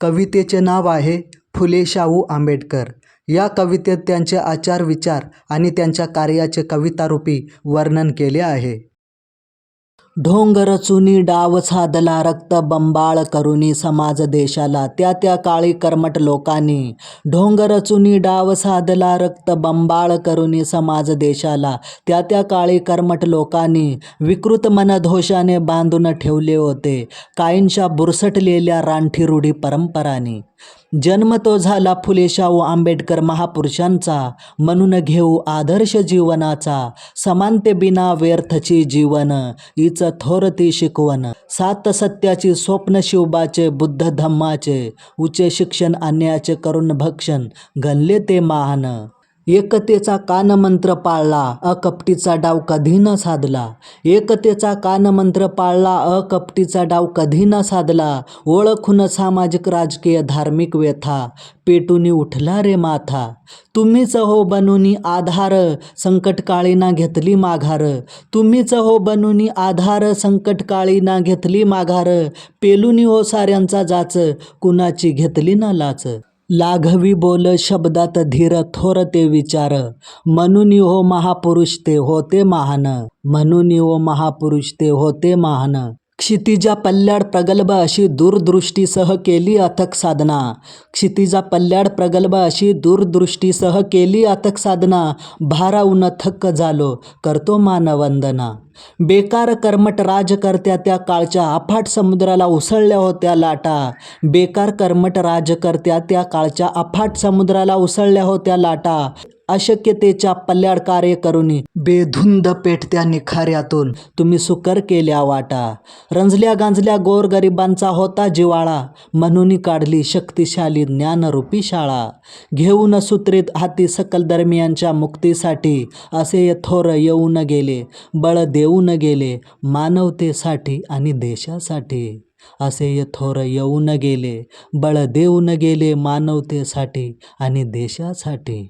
कवितेचे नाव आहे फुले शाहू आंबेडकर. या कवितेत त्यांचे आचार विचार आणि त्यांच्या कार्याचे कवितारूपी वर्णन केले आहे. ढोंगर चुनी डाव साधला रक्त बंबाळ करुनी समाज देशाला त्या त्या काळी कर्मट लोकांनी. ढोंगर चुनी डाव साधला रक्त बंबाळ करुनी समाज देशाला त्या त्या काळी कर्मट लोकांनी. विकृत मनधोषाने बांधून ठेवले होते. काहींच्या बुरसटलेल्या रानठी रूढी परंपरांनी. जन्म तो झाला फुले शाहू आंबेडकर महापुरुषांचा म्हणून घेऊ आदर्श जीवनाचा. समानते बिना व्यर्थची जीवन हीच थोरती शिकवण. सात सत्याची स्वप्न शिवबाचे बुद्ध धम्माचे उच्च शिक्षण आणण्याचे करुण भक्षण गणले ते महान. एकतेचा कानमंत्र पाळला अकपटीचा डाव कधी न साधला? एकतेचा कानमंत्र पाळला अकपटीचा डाव कधी न साधला? ओळखून सामाजिक राजकीय धार्मिक व्यथा? पेटूनी उठला रे माथा. तुम्हीच हो बनूनी आधार संकटकाळी ना घेतली माघार. तुम्हीच हो बनूनी आधार संकटकाळी ना घेतली माघार. पेलुनी हो साऱ्यांचा जाच कुणाची घेतली ना लाच. लाघवी बोल शब्दात धीर थोर ते विचार. म्हणून हो महापुरुष ते होते महान. म्हणून हो महापुरुष ते होते महान. क्षितिजा पल्ल्याड प्रगल्भ अशी दूरदृष्टीसह केली अथक साधना. क्षितिजा पल्ल्याड प्रगल्भ अशी दूरदृष्टीसह केली अथक साधना. भारावून थक्क झालो करतो मानवंदना. बेकार कर्मट राजकर्त्या त्या काळच्या अफाट समुद्राला उसळल्या होत्या लाटा. बेकार कर्मट राजकर्त्या त्या काळच्या अफाट समुद्राला उसळल्या होत्या लाटा. अशक्यतेच्या पल्ल्याड कार्य करुनी. बेधुंद पेटत्या निखाऱ्यातून. तुम्ही सुकर केल्या वाटा. रंजल्या गांजल्या गोरगरिबांचा होता जिवाळा. म्हणून काढली शक्तिशाली ज्ञानरूपी शाळा. घेऊन सूत्रित हाती सकल दरम्यानच्या मुक्तीसाठी असे थोर येऊन गेले. बळ देऊन गेले. मानवतेसाठी आणि देशासाठी असे थोर येऊन गेले. बळ देऊन गेले मानवतेसाठी आणि देशासाठी.